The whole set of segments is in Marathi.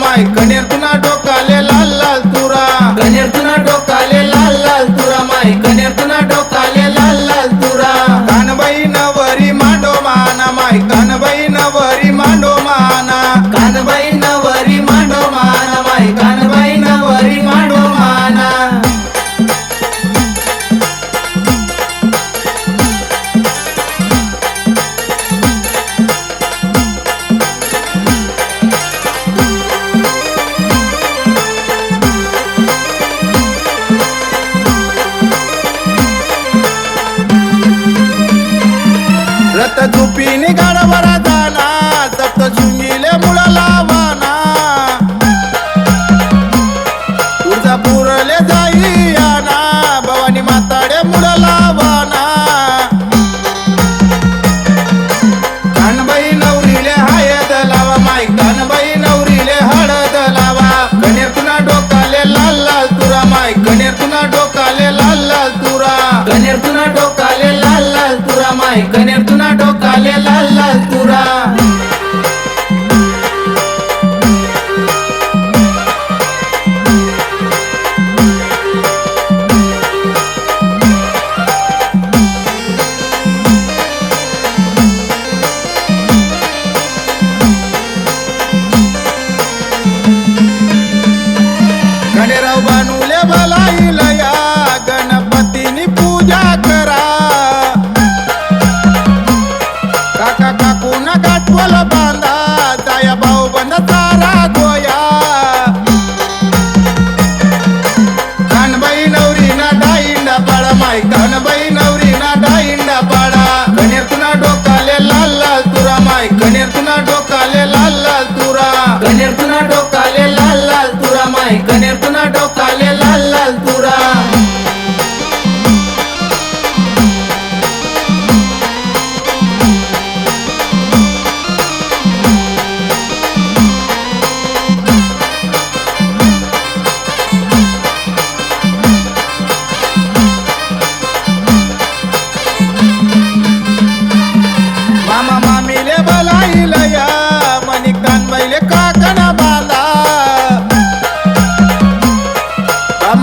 माय कनेर तुना डोकाले लाल लाल तुरा. कनेर तुना डोकाले लाल लाल तुरा माय रथ झुपीने गाडवर जाना सप्त शृंगीले मुळ लावाना. तुझा पुरले जाई आना भवानी माताडे मुळ लावाना. कानबाई नवरीले हायद लावा माई कानबाई नवरीले हळद लावा. कनेर तुना डोकाले लाल लाल तुरा माई कनेर तुना डोकाले लाल लाल तुरा. कनेर तुना डोका माय कनेर तुना डोकालेला.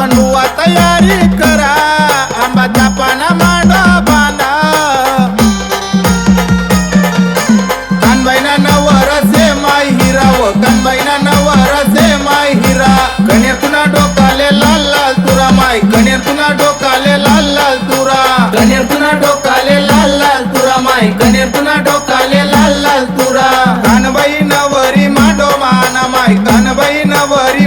बनवूया तयारी करा. आंबाच्या पाना मांडा बांधा. कानबाईना नवरसे माय हिरा व कानबाईना नवरसे माय हिरा. कणेर तुना डोकाले लाल लाल तुरा माय कणेर तुना डोकाले लाल लाल तुरा. कणेर तुना डोकाले लाल लाल तुरा माय कणेर तुना डोकाले लाल लाल तुरा. कानबाई नवरी मांडो माना माय कानबाई नवरी